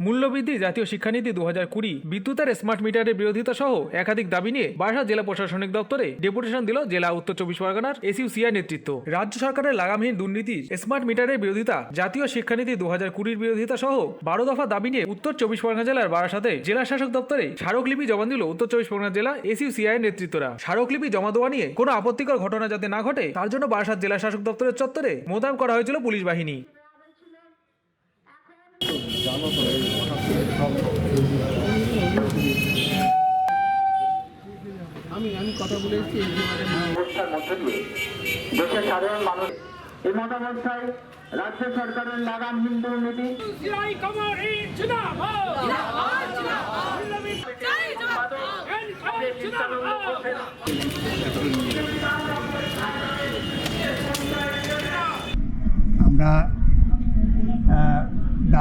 মূল্যবৃদ্ধি, জাতীয় শিক্ষানীতি দু হাজার কুড়ি, বিদ্যুতের স্মার্ট মিটারের বিরোধিতা সহ একাধিক দাবি নিয়ে বারাসাত জেলা প্রশাসনিক দপ্তরে ডেপুটেশন দিল জেলা উত্তর চব্বিশ পরগনার এসইউসিআই নেতৃত্ব। রাজ্য সরকারের লাগামহীন দুর্নীতি স্মার্ট মিটারের বিরোধিতা, জাতীয় শিক্ষানীতি দু হাজার কুড়ির বিরোধিতা সহ বারো দফা দাবি নিয়ে উত্তর চব্বিশ পরগনা জেলার বারাসাতে জেলা শাসক দপ্তরে স্মারকলিপি জমা দিল উত্তর চব্বিশ পরগনা জেলা এসইউসিআই নেতৃত্বরা। স্মারকলিপি জমা দেওয়া নিয়ে কোনো আপত্তিকর ঘটনা যাতে না ঘটে, তার জন্য বারাসাত জেলা শাসক দপ্তরের চত্বরে মোতায়েন করা হয়েছিল পুলিশ বাহিনী। আমি আমি কথা বলে এসেছি এই বিষয়ে অবস্থার মধ্য দিয়ে দেশের সাধারণ মানুষ এই মতাবস্থায় রাজ্য সরকারের লাগাম হিন্দু নীতি সিআই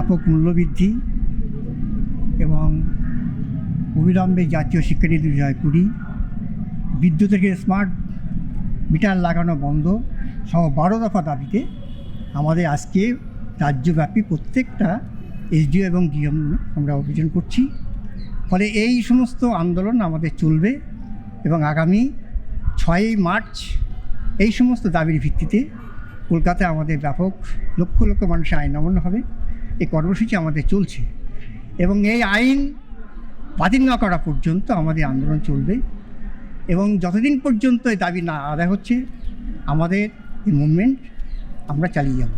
ব্যাপক মূল্যবৃদ্ধি এবং অবিলম্বে জাতীয় শিক্ষানীতি দু হাজার কুড়ি, বিদ্যুতের স্মার্ট মিটার লাগানো বন্ধ সহ বারো দফা দাবিতে আমাদের আজকে রাজ্যব্যাপী প্রত্যেকটা এসডিও এবং ডিএম আমরা অভিযান করছি। ফলে এই সমস্ত আন্দোলন আমাদের চলবে এবং আগামী ছয়ই মার্চ এই সমস্ত দাবির ভিত্তিতে কলকাতায় আমাদের ব্যাপক লক্ষ লক্ষ মানুষের আইন অমান্য হবে। এই কর্মসূচি আমাদের চলছে এবং এই আইন বাতিল না করা পর্যন্ত আমাদের আন্দোলন চলবে এবং যতদিন পর্যন্ত এই দাবি না আদায় হচ্ছে, আমাদের এই মুভমেন্ট আমরা চালিয়ে যাব।